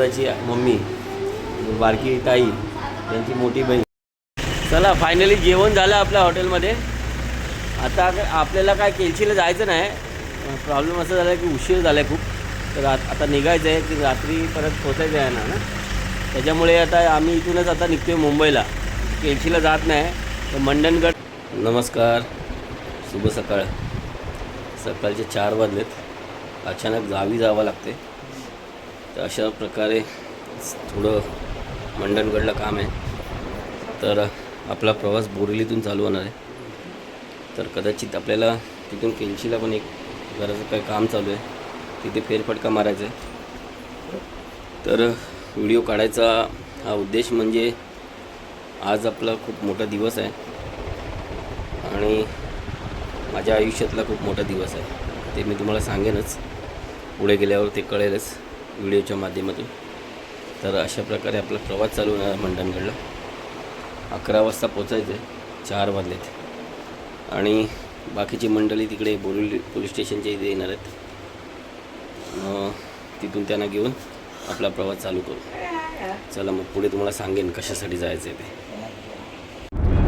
अं, mummy बारकी ताई त्यांची मोठी बहीण. चला फायनली जेवण झालं आपल्या हॉटेलमध्ये आता आपल्याला काय केलशीला जायचं नाही. प्रॉब्लेम असं झाला की उशीर झाला आहे खूप. तर आता निघायचं आहे की रात्री परत पोचायचं आहे ना ना. त्याच्यामुळे आता आम्ही इथूनच आता निघतो आहे मुंबईला. केलशीला जात नाही. तर मंडणगड नमस्कार. शुभ सकाळ. सकाळचे चार वाजलेत. अचानक गावी जावं लागते तर अशा प्रकारे थोडं मंडणगडला काम आहे. तर आपला प्रवास बोरिवलीतून चालू होणार आहे. तर कदाचित आपल्याला तिथून केलशीला पण एक घराचं काही काम चालू आहे. तिथे फेरफटका मारायचा आहे. तर व्हिडिओ काढायचा हा उद्देश म्हणजे आज आपला खूप मोठा दिवस आहे. आणि माझ्या आयुष्यातला खूप मोठा दिवस आहे. ते मी तुम्हाला सांगेनच. पुढे गेल्यावर ते कळेलच. व्हिडिओच्या माध्यमातून. तर अशा प्रकारे आपला प्रवास चालू होणार मंडणगडला. अकरा वाजता पोचायचं आहे. चार वाजलेत. आणि बाकीची मंडळी तिकडे बोरिवली पोलीस स्टेशनच्या इथे येणार आहेत. मग तिथून त्यांना घेऊन आपला प्रवास चालू करू. चला मग पुढे तुम्हाला सांगेन कशासाठी जायचं आहे ते.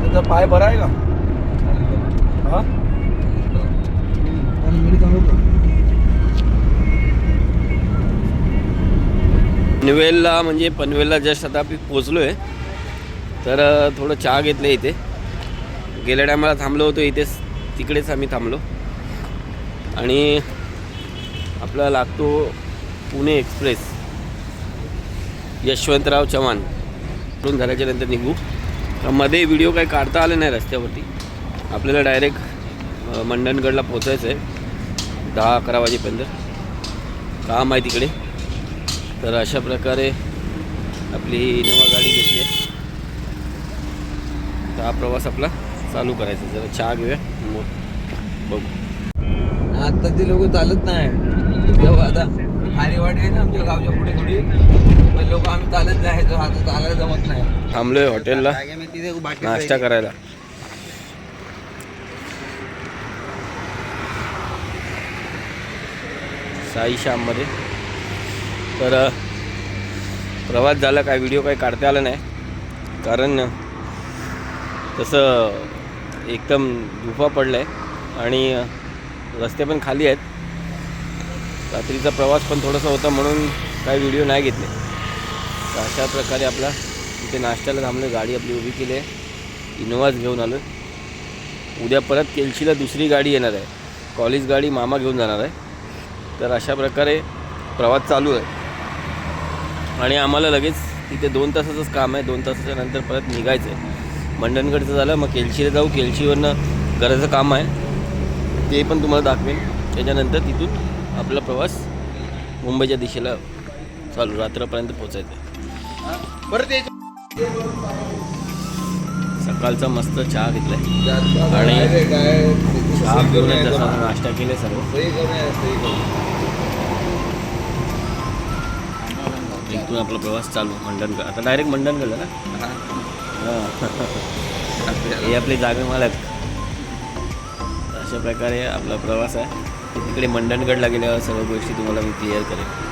त्याचा पाय बरा आहे का? हा? पनवेलला म्हणजे पनवेलला जस्ट आता आपण पोचलो आहे तर थोडं चहा घेतलं इथे. गेल्या टायमाला थांबलो होतो इथेच तिकडेच आम्ही थांबलो. आणि आपला लागतो पुणे एक्सप्रेस. यशवंतराव चव्हाण. इकडून झाल्याच्यानंतर निघू. मध्ये व्हिडिओ काही काढता आले नाही रस्त्यावरती. आपल्याला डायरेक्ट मंडणगडला पोचायचं आहे दहा अकरा वाजेपर्यंत. काम आहे तिकडे. तर अशा प्रकारे आपली इनोवा गाडी घेतली आहे. तर हा प्रवास आपला चालू करायचा जरा चहा घेऊया मग बघू. आता ते लोक चालत नाही. जेव्हा आता. खारीवाडी आहे ना आमच्या गावच्या पुढे थोडी. लोक आम्ही चालत जायचो आता चालायला जमत नाही. थांबलोय हॉटेलला. नाश्ता करायला. साई श्याममध्ये. तर प्रवास झाला काय व्हिडिओ काही काढता आला नाही. कारण तसं एकदम धुफा पडला आहे आणि रस्ते पण खाली आहेत. रात्रीचा प्रवास पण थोडासा होता म्हणून काही व्हिडिओ नाही घेतले. तर अशा प्रकारे आपला इथे नाश्त्याला थांबलो गाडी आपली उभी केली आहे. इनोवाच घेऊन आलो. उद्या परत केलशीला दुसरी गाडी येणार आहे. कॉलेज गाडी मामा घेऊन जाणार आहे. तर अशा प्रकारे प्रवास चालू आहे. आणि आम्हाला लगेच तिथे दोन तासाचंच काम आहे. दोन तासाच्या नंतर परत निघायचं आहे मंडणगडचं झालं मग केलशीला जाऊ. केलशीवरनं घराचं काम आहे. ते पण तुम्हाला दाखवेन. त्याच्यानंतर तिथून आपला प्रवास मुंबईच्या दिशेला चालू रात्रपर्यंत पोचायचं आहे परत सकाळचा मस्त चहा घेतलाय. आणि चहा घेऊन नाश्ता केला सर्व. इथून आपला प्रवास चालू मंडणगड. आता डायरेक्ट मंडणगडला ना? हां. हे आपले जागे मालक. अशा प्रकारे आपला प्रवास आहे. तिकडे मंडणगडला गेल्यावर सर्व गोष्टी तुम्हाला मी क्लिअर करेन.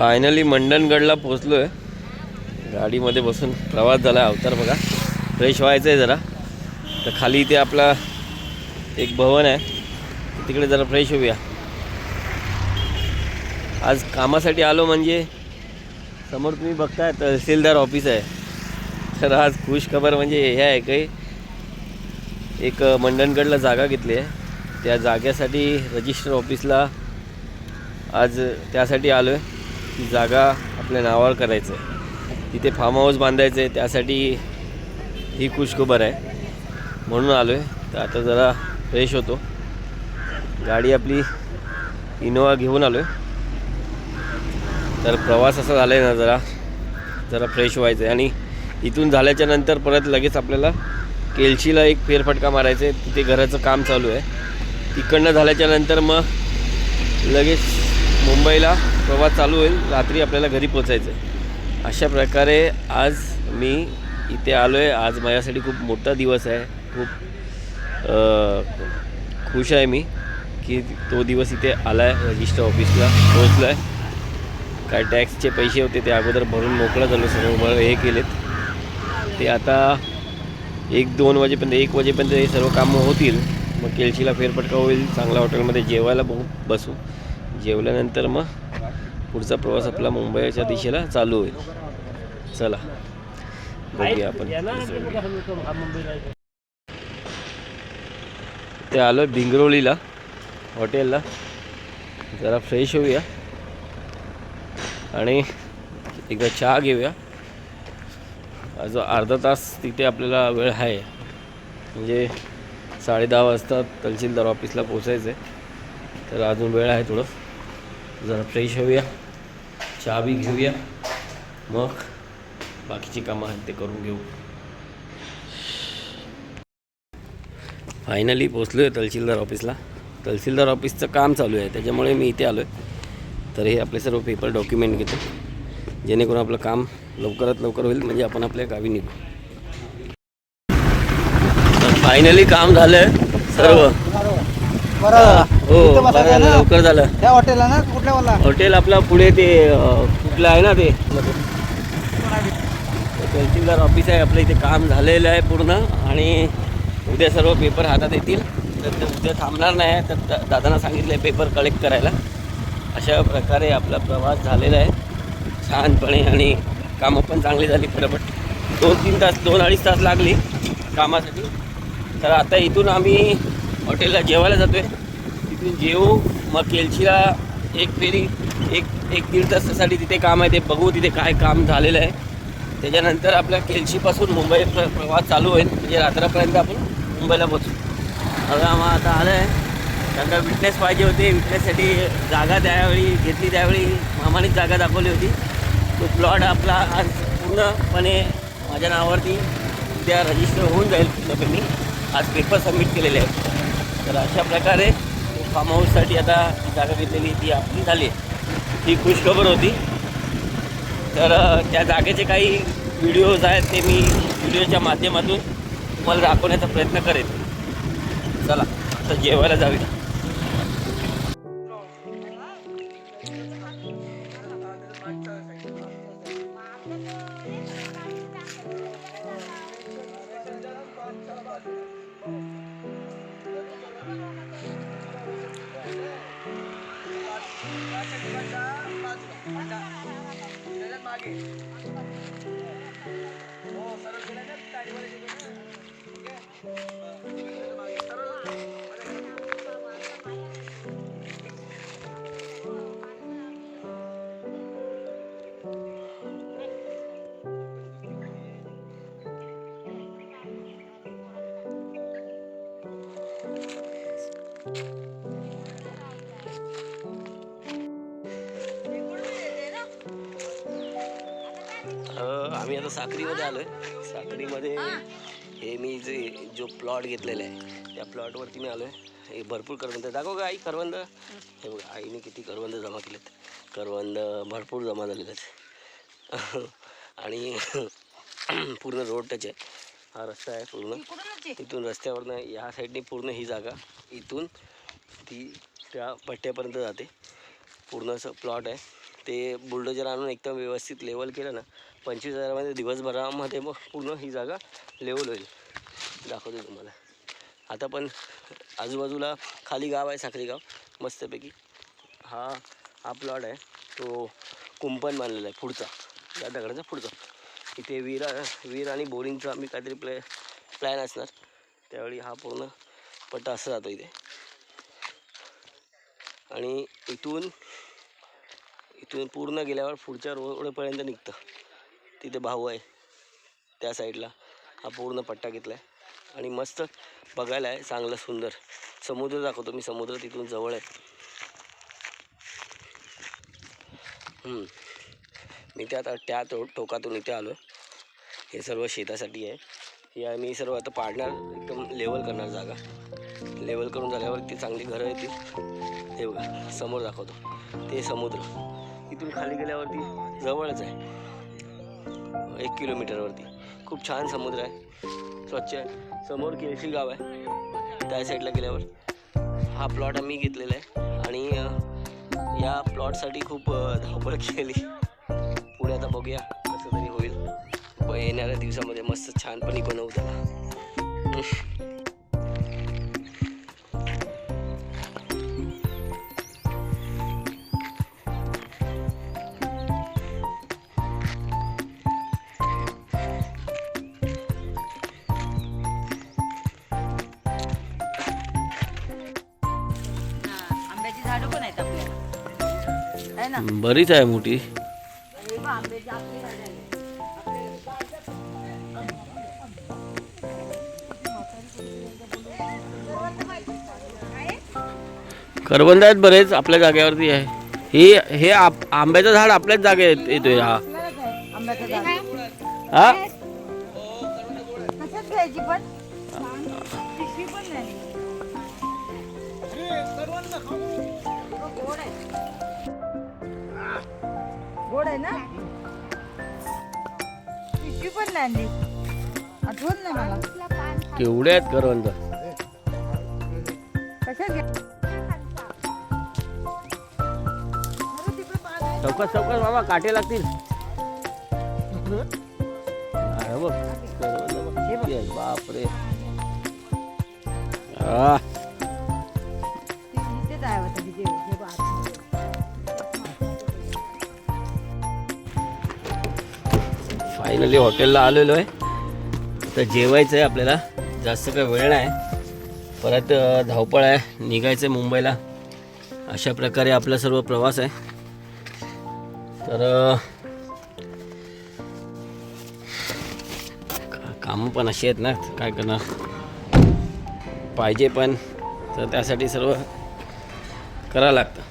फायनली मंडणगडला पोचलो आहे गाडीमध्ये बसून प्रवास झाला अवतार बघा. फ्रेश व्हायचं आहे जरा. तर खाली इथे आपला एक भवन आहे. तिकडे जरा फ्रेश होऊया. आज कामासाठी आलो म्हणजे समोर तुम्ही बघताय तहसीलदार ऑफिस आहे. तर आज खुश खबर म्हणजे हे आहे काही एक मंडणगडला जागा घेतली आहे. त्या जाग्यासाठी रजिस्टर ऑफिसला आज त्यासाठी आलो आहे ती जागा आपल्या नावावर करायचं आहे. तिथे फार्म हाऊस बांधायचं आहे त्यासाठी ही खुशखबर आहे. म्हणून आलो आहे तर आता जरा फ्रेश होतो. गाडी आपली इनोवा घेऊन आलो आहे तर प्रवास असा झाला आहे ना जरा. जरा फ्रेश व्हायचं आहे आणि इथून झाल्याच्यानंतर परत लगेच आपल्याला केलशीला एक फेरफटका मारायचा आहे. तिथे घराचं काम चालू आहे. तिकडनं झाल्याच्यानंतर मग लगेच मुंबईला प्रवास चालू होईल रात्री आपल्याला घरी पोचायचं आहे अशा प्रकारे आज मी इथे आलो आहे आज माझ्यासाठी खूप मोठा दिवस आहे. खूप खुश आहे मी की तो दिवस इथे आला आहे रजिस्टर ऑफिसला पोचलो आहे काय टॅक्सचे पैसे होते ते अगोदर भरून मोकळं झालो सर्व हे केलेत. ते आता एक दोन वाजेपर्यंत एक वाजेपर्यंत हे सर्व कामं होतील. मग केळशीला फेरफटका होईल चांगल्या हॉटेलमध्ये जेवायला बघू बसू. जेवल्यानंतर मग पुढचा प्रवास आपला मुंबईच्या दिशेला चालू होईल. चला बघूया आपण. ते आलो भिंगरोलीला हॉटेलला. जरा फ्रेश होऊया. आणि एकदा चहा घेऊया. अजून अर्धा तास तिथे आपल्याला वेळ आहे. म्हणजे साडे दहा वाजता तहसीलदार ऑफिसला पोचायचं आहे तर अजून वेळ आहे थोडं. जरा फ्रेश होऊया. चहा बी घेऊया. मग बाकीची कामं आहेत ते करून घेऊ. फायनली पोचलो आहे तहसीलदार ऑफिसला. तहसीलदार ऑफिसचं काम चालू आहे. त्याच्यामुळे मी इथे आलो आहे तर हे आपले सर्व पेपर डॉक्युमेंट घेतो. जेणेकरून आपलं काम लवकरात लवकर होईल. म्हणजे आपण आपल्या गावी निघू. फायनली काम झालं सर्व. बरं. हो बरं झालं? लवकर झालं. त्या हॉटेलला ना कुठल्या वाला? हॉटेल आपला पुढे ते कुठलं आहे ना ते? तहसीलदार ऑफिस आहे आपलं इथे काम झालेलं आहे पूर्ण. आणि उद्या सर्व पेपर हातात येतील. तर ते उद्या थांबणार नाही तर दादांना सांगितलं आहे पेपर कलेक्ट करायला. अशा प्रकारे आपला प्रवास झालेला आहे. छानपणे आणि कामं पण चांगली झाली फटाफट. दोन तीन तास दोन अडीच तास लागली कामासाठी. तर आता इथून आम्ही हॉटेलला जेवायला जातो आहे तिथून जेवू मग केलशीला एक फेरी एक एक दीड तासासाठी तिथे काम आहे ते बघू तिथे काय काम झालेलं आहे. त्याच्यानंतर आपल्या केलशीपासून मुंबई प्र प्रवास चालू होईल. म्हणजे रात्रापर्यंत आपण मुंबईला पोचू आता आम्हाला आता आलं आहे. त्यांना विटनेस पाहिजे होते. विटनेससाठी जागा त्यावेळी घेतली त्यावेळी. मामानेच जागा दाखवली होती. तो प्लॉट आपला आज पूर्णपणे माझ्या नावावरती उद्या रजिस्टर होऊन जाईल. पूर्णपणे आज पेपर सबमिट केलेले आहेत तर अशा प्रकारे फार्म हाऊससाठी आता जागा घेतलेली ती आपली झाली. आहे ही खुशखबर होती. तर त्या जागेचे काही व्हिडिओज आहेत ते मी व्हिडिओच्या माध्यमातून तुम्हाला दाखवण्याचा प्रयत्न करेन. चला आता जेवायला जाऊया. 이번에 이번에 오케이 साक्रीमध्ये आलो आहे साक्रीमध्ये हे मी जे जो प्लॉट घेतलेला आहे त्या प्लॉटवरती मी आलो आहे हे भरपूर करवंद दाखव का आई करवंद. हे बघा आईने किती करवंद जमा केलेत. करवंद भरपूर जमा झालेले आहेत. आणि पूर्ण रोड टच आहे. हा रस्ता आहे पूर्ण. इथून रस्त्यावरनं या साईडने पूर्ण ही जागा. इथून ती त्या पट्ट्यापर्यंत जाते. पूर्ण असं प्लॉट आहे. ते बुलडोजर आणून एकदम व्यवस्थित लेवल केलं ना पंचवीस हजारामध्ये दिवसभरामध्ये मग पूर्ण ही जागा लेवल होईल. दाखवतो तुम्हाला. आता पण आजूबाजूला खाली गाव आहे साखरी गाव. मस्तपैकी हा हा प्लॉट आहे. तो कुंपण बांधलेला आहे पुढचा. या दगडाचा पुढचा. इथे विरा विहीर आणि बोरिंगचा आम्ही काहीतरी प्लॅ प्लॅन असणार. त्यावेळी हा पूर्ण पट्टा असं जातो इथे. आणि इथून इथून पूर्ण गेल्यावर पुढच्या रोडपर्यंत निघतं. तिथे भाऊ आहे त्या साईडला. हा पूर्ण पट्टा घेतला आहे आणि मस्त बघायला आहे चांगलं सुंदर. समुद्र दाखवतो मी समुद्र तिथून जवळ आहे. मी त्या आता त्या तो टोकातून इथे आलो हे सर्व शेतासाठी आहे. या आम्ही सर्व आता पाडणार एकदम लेवल करणार जागा. लेवल करून झाल्यावरती चांगली घरं येतील. हे बघा समोर दाखवतो. ते समुद्र. इथून खाली गेल्यावरती जवळच आहे. एक किलोमीटरवरती खूप छान समुद्र आहे. स्वच्छ आहे. समोर केळशी गाव आहे. त्या साईडला गेल्यावर. हा प्लॉट आम्ही घेतलेला आहे. आणि या प्लॉटसाठी खूप धावपळ केली. पुढे आता बघूया कसं तरी होईल. येणाऱ्या दिवसामध्ये मस्त छानपणी बनवू त्याला. बरीच आहे मोठी. करवंद आहेत बरेच आपल्या जागेवरती आहे. ही हे आंब्याचं झाड आपल्याच जागेत येतोय हा. हा? गोड आहे ना? पिशवी पण नाही आणली. आठवण नाही मला. केवढे आहेत करवंद? घ्या. चौकस चौकस बाबा काटे लागतील. अरे बघ करवंद बघ किती आहेत, बापरे. आ, ती- इथेच आहे वाटतं तिथे. हे बघ, फायनली हॉटेलला आलेलो आहे. आता जेवायचं आहे आपल्याला. जास्त काही वेळ नाही. परत धावपळ आहे. निघायचं आहे मुंबईला. अशा प्रकारे आपला सर्व प्रवास आहे. तर का- कामं पण अशी आहेत ना. काय करणार? पाहिजे पण. तर त्यासाठी सर्व करावं लागतं.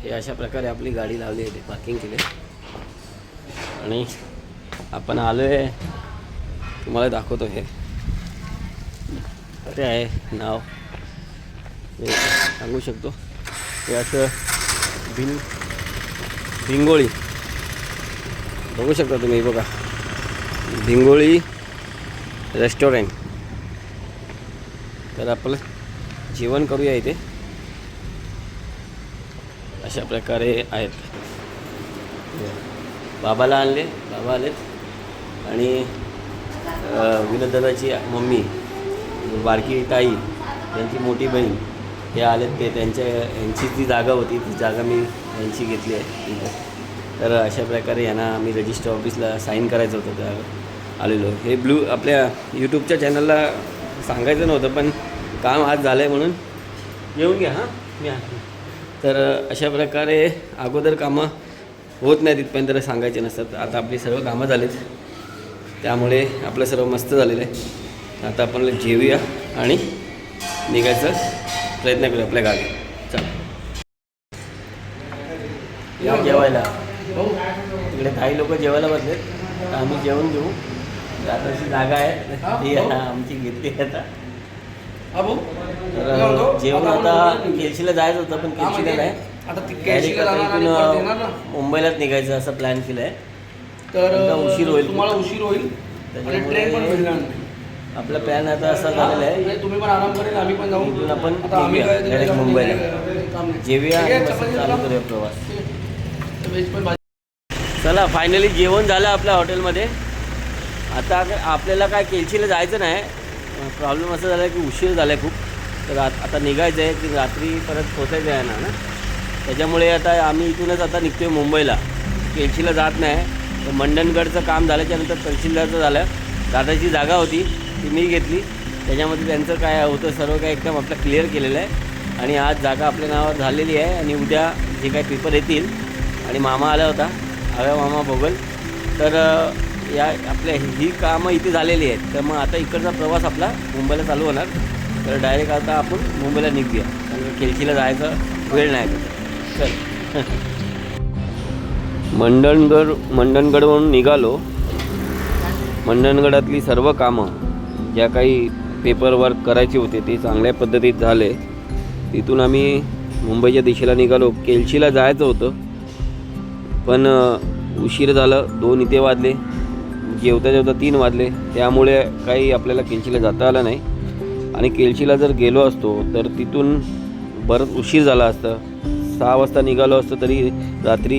हे अशा प्रकारे आपली गाडी लावली आहे. पार्किंग केली. आहे. आणि आपण आलो आहे तुम्हाला दाखवतो हे. अरे आहे नाव. सांगू शकतो. हे असं भिंग भिंगोळी. बघू शकता तुम्ही बघा. भिंगोळी रेस्टॉरंट. तर आपलं जेवण करूया इथे. अशा प्रकारे आहेत. बाबाला आणले बाबा आलेत. आणि विनोद मम्मी बारकी ताई त्यांची मोठी बहीण हे आलेत ते. त्यांच्या यांची जी जागा होती ती जागा मी यांची घेतली आहे तर अशा प्रकारे यांना आम्ही रजिस्टर ऑफिसला साईन करायचं होतं त्या आलेलो. हे ब्लू आपल्या यूट्यूबच्या चॅनलला सांगायचं नव्हतं पण काम आज झालं आहे म्हणून. येऊन घ्या हां. मी तर अशा प्रकारे अगोदर कामं होत नाही तिथपर्यंत सांगायचे नसतात. आता आपली सर्व कामं झालीत. त्यामुळे आपलं सर्व मस्त झालेलं आहे. आता आपण जेवूया आणि निघायचा प्रयत्न करूया आपल्या गावी. चल. या जेवायला. तिकडे काही लोक जेवायला बसलेत. तर आम्ही जेवण घेऊ. आता अशी जागा आहे. ती आता आमची घेतली आता. तर जेवण आता केलशीला जायचं होतं पण केलशीला नाही. आता ती Direct कॅशीला आता जाणार आणि इथून, परत येणार ना? मुंबईलाच निघायचं असं प्लॅन केलं आहे तर उशीर होईल. तुम्हाला उशीर होईल. आणि त्याच्यामुळे ट्रेन पण मिळणार नाही. आपला प्लॅन आता असा झालेला आहे. नाही, तुम्ही पण आराम करेल आम्ही पण जाऊ. इथून आपण आता आम्ही निघूया, काय direct त्याच्यामध्ये मुंबईला. नाही, मस्त चालू करूया प्रवास. चला फायनली जेवण झालं आपल्या हॉटेलमध्ये आता आपल्याला काय केलशीला जायचं नाही. प्रॉब्लेम असा झाला की उशीर झाला खूप. तर आत- आता निघायचं आहे की रात्री परत पोचायचं आहे ना ना? त्याच्यामुळे आता आम्ही इथूनच आता निघतो आहे मुंबईला. केळशीला जात नाही. तर मंडणगडचं काम झाल्याच्यानंतर तहसीलदारचं झालं. दादाची जागा होती ती मी घेतली. त्याच्यामध्ये त्यांचं काय होतं सर्व काय एकदम आपलं क्लिअर केलेलं आहे. आणि आज जागा आपल्या नावावर झालेली आहे आणि उद्या जे काही पेपर येतील आणि मामा आला होता आव्या मामा भोगल. तर या आपल्या ही कामं इथे झालेली आहेत. तर मग आता इकडचा प्रवास आपला मुंबईला चालू होणार. तर डायरेक्ट आता आपण मुंबईला निघूया. कारण केळशीला जायचं वेळ नाही. चल. मंडणगड मंडणगडवरून निघालो. मंडणगडातली सर्व कामं ज्या काही पेपर वर्क करायचे होते ते चांगल्या पद्धतीत झाले. तिथून आम्ही मुंबईच्या दिशेला निघालो. केलशीला जायचं होतं. पण उशीर झालं. दोन इथे वाजले. जेवता जेवता तीन वाजले. त्यामुळे काही आपल्याला केलशीला जाता आलं नाही. आणि केलशीला जर गेलो असतो तर तिथून बरंच उशीर झाला असता. सहा वाजता निघालो असतो तरी रात्री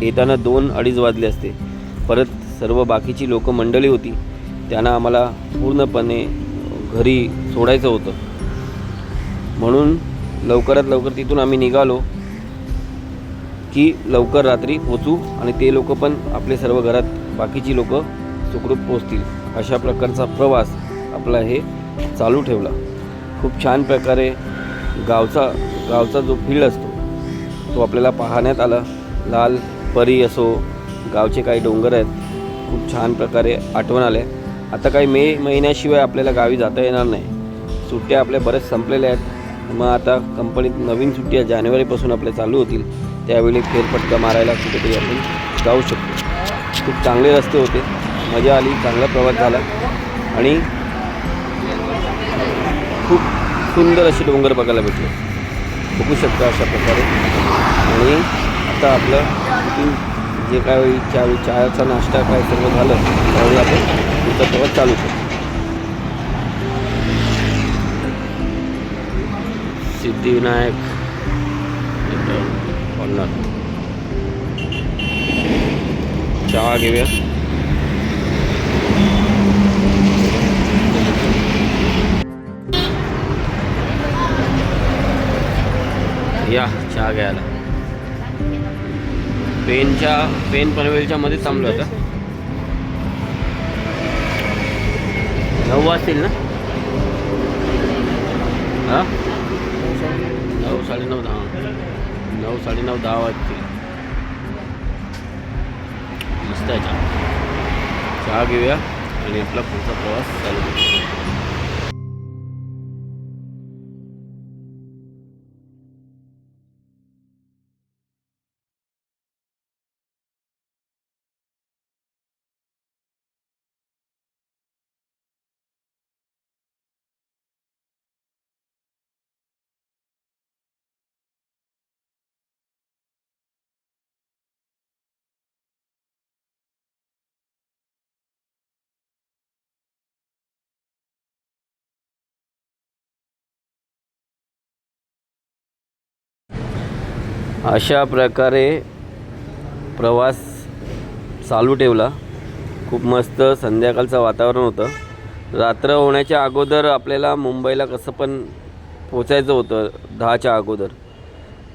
येताना दोन अडीच वाजले असते. परत सर्व बाकीची लोकं मंडळी होती. त्यांना आम्हाला पूर्णपणे घरी सोडायचं होतं. म्हणून लवकरात लवकर तिथून आम्ही निघालो की लवकर रात्री पोचू आणि ते लोक पण आपले सर्व घरात बाकीची लोक सुखरूप पोचतील. अशा प्रकारचा प्रवास आपला हे चालू ठेवला. खूप छान प्रकारे गावचा गावचा जो फील्ड असतो तो आपल्याला पाहण्यात आला. लाल परी असो गावचे काही डोंगर आहेत खूप छान प्रकारे आठवण आले आता काही मे महिन्याशिवाय आपल्याला गावी जाता येणार नाही. सुट्ट्या आपल्या बऱ्याच संपलेल्या आहेत. मग आता कंपनीत नवीन सुट्ट्या जानेवारीपासून आपल्या चालू होतील. त्यावेळी फेरफटका मारायला कुठेतरी आपण जाऊ शकतो. खूप चांगले रस्ते होते. मजा आली चांगला प्रवास झाला. आणि खूप सुंदर असे डोंगर बघायला भेटले. बघू शकता अशा प्रकारे. आणि आता आपलं जे काय त्यावेळी चहाचा नाश्ता काय सर्व झालं त्यावेळी आपण तुमचा प्रवास चालू करतो सिद्धिविनायक कॉर्नर चहा घेऊया. या चहा घ्यायला. पेनच्या पेन पनवेलच्या मध्ये थांबलो होतं नऊ वाजतील ना? हां? नऊ साडेनऊ दहा. नऊ साडेनऊ दहा वाजतील. मस्त आहे चहा. चहा घेऊया आणि आपला पुढचा प्रवास चालू अशा प्रकारे प्रवास चालू ठेवला. खूप मस्त संध्याकाळचं वातावरण होतं. रात्र होण्याच्या अगोदर आपल्याला मुंबईला कसं पण पोचायचं होतं दहाच्या अगोदर.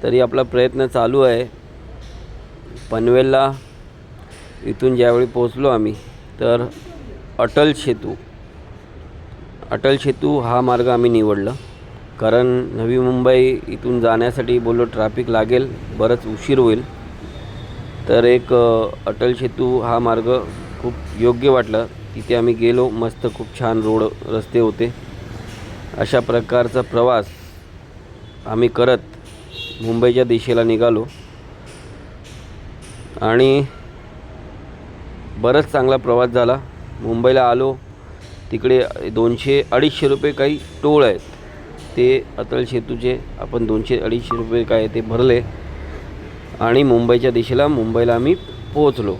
तरी आपला प्रयत्न चालू आहे. पनवेलला इथून ज्यावेळी पोचलो आम्ही तर अटल सेतू. अटल सेतू हा मार्ग आम्ही निवडला. कारण नवी मुंबई इथून जाण्यासाठी बोललो ट्रॅफिक लागेल बरंच उशीर होईल. तर एक अटल सेतू हा मार्ग खूप योग्य वाटला. तिथे आम्ही गेलो मस्त खूप छान रोड रस्ते होते. अशा प्रकारचा प्रवास आम्ही करत मुंबईच्या दिशेला निघालो. आणि बराच चांगला प्रवास झाला. मुंबईला आलो. तिकडे दोनशे अडीचशे रुपये काही टोळ आहेत. ते अटल सेतूचे आपण दोनशे अडीचशे रुपये काय ते भरले. आणि मुंबईच्या दिशेला मुंबईला आम्ही पोहोचलो.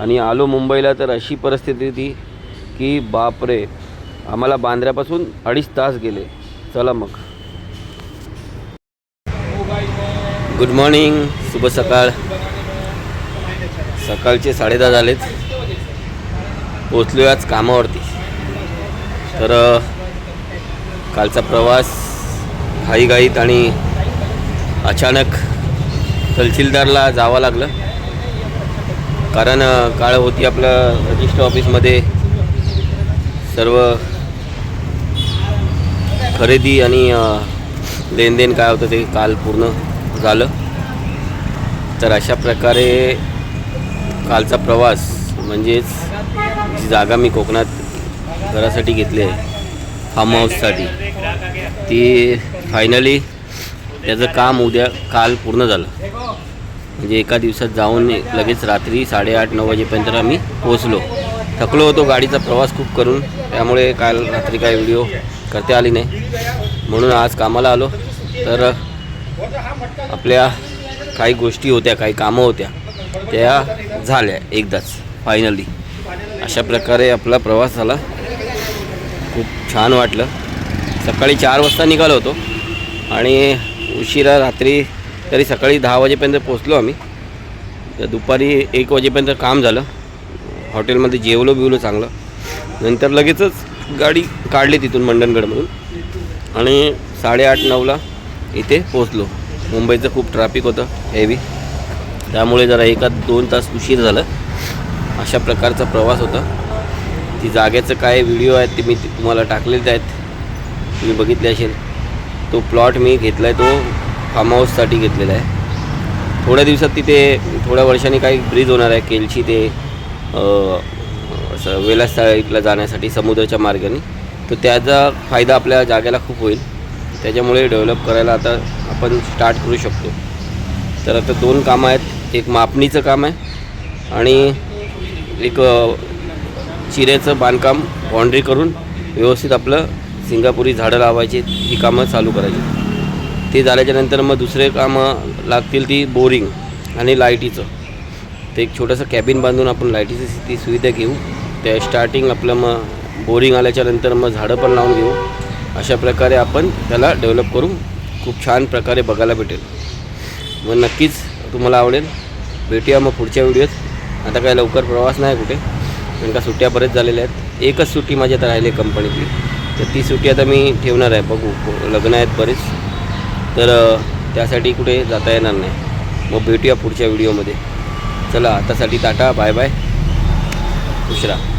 आणि आलो मुंबईला तर अशी परिस्थिती होती की बापरे आम्हाला बांद्र्यापासून अडीच तास गेले. चला मग. गुड मॉर्निंग शुभ सकाळ. सकाळचे साडेदहा झालेत. पोचलो आज कामावरती. तर कालचा प्रवास घाईघाईत आणि अचानक तहसीलदारला जावं लागलं. कारण काळ होती आपलं रजिस्टर ऑफिसमध्ये सर्व खरेदी आणि लेनदेन काय होतं ते काल पूर्ण झालं. तर अशा प्रकारे कालचा प्रवास म्हणजेच जी जागा मी कोकणात घरासाठी घेतली आहे फार्म हाऊससाठी ती फायनली त्याचं काम उद्या काल पूर्ण झालं. म्हणजे एका दिवसात जाऊन लगेच रात्री साडेआठ नऊ वाजेपर्यंत आम्ही पोहोचलो. थकलो होतो गाडीचा प्रवास खूप करून. त्यामुळे काल रात्री काय व्हिडिओ करता आली नाही. म्हणून आज कामाला आलो. तर आपल्या काही गोष्टी होत्या काही कामं होत्या त्या झाल्या एकदाच फायनली अशा प्रकारे आपला प्रवास झाला. छान वाटलं. सकाळी चार वाजता निघालो होतो. आणि उशिरा रात्री तरी सकाळी दहा वाजेपर्यंत पोचलो आम्ही. तर दुपारी एक वाजेपर्यंत काम झालं. हॉटेलमध्ये जेवलो बिवलो चांगलं. नंतर लगेचच गाडी काढली तिथून मंडणगडमधून. आणि साडेआठ नऊला इथे पोचलो मुंबईचं खूप ट्रॅफिक होतं हेवी त्यामुळे जरा एका दोन तास उशीर झालं. अशा प्रकारचा प्रवास होता. ती जागेचं काय व्हिडिओ आहेत ते मी तुम्हाला टाकलेले आहेत. तुम्ही बघितले असेल. तो प्लॉट मी घेतला आहे तो फार्म हाऊससाठी घेतलेला आहे. थोड्या दिवसात तिथे थोड्या वर्षांनी काही ब्रिज होणार आहे केलची ते असं वेलास साईडला जाण्यासाठी समुद्राच्या मार्गाने. तर त्याचा फायदा आपल्या जागेला खूप होईल. त्याच्यामुळे डेव्हलप करायला आता आपण स्टार्ट करू शकतो. तर आता दोन कामं आहेत. एक मापणीचं काम आहे आणि एक चिऱ्याचं बांधकाम बाँड्री करून व्यवस्थित आपलं सिंगापुरी झाडं लावायची ही कामं चालू करायची. ते झाल्याच्यानंतर मग दुसरे कामं लागतील ती बोरिंग आणि लाईटीचं. ते एक छोटंसं कॅबिन बांधून आपण लाईटीची ती सुविधा घेऊ. त्या स्टार्टिंग आपलं मग बोरिंग आल्याच्यानंतर मग झाडं पण लावून घेऊ. अशा प्रकारे आपण त्याला डेव्हलप करू खूप छान प्रकारे बघायला भेटेल. मग नक्कीच तुम्हाला आवडेल. भेटूया मग पुढच्या व्हिडिओत. आता काय लवकर प्रवास नाही कुठे. कारण का सुट्ट्या बरेच झालेल्या आहेत. एकच सुट्टी माझी आता राहिली कंपनीतली. तर ती सुट्टी आता मी ठेवणार आहे. बघू लग्न आहेत बरेच. तर त्यासाठी कुठे जाता येणार नाही. मग भेटूया पुढच्या व्हिडिओमध्ये. चला आतासाठी टाटा बाय बाय. खुश राहा.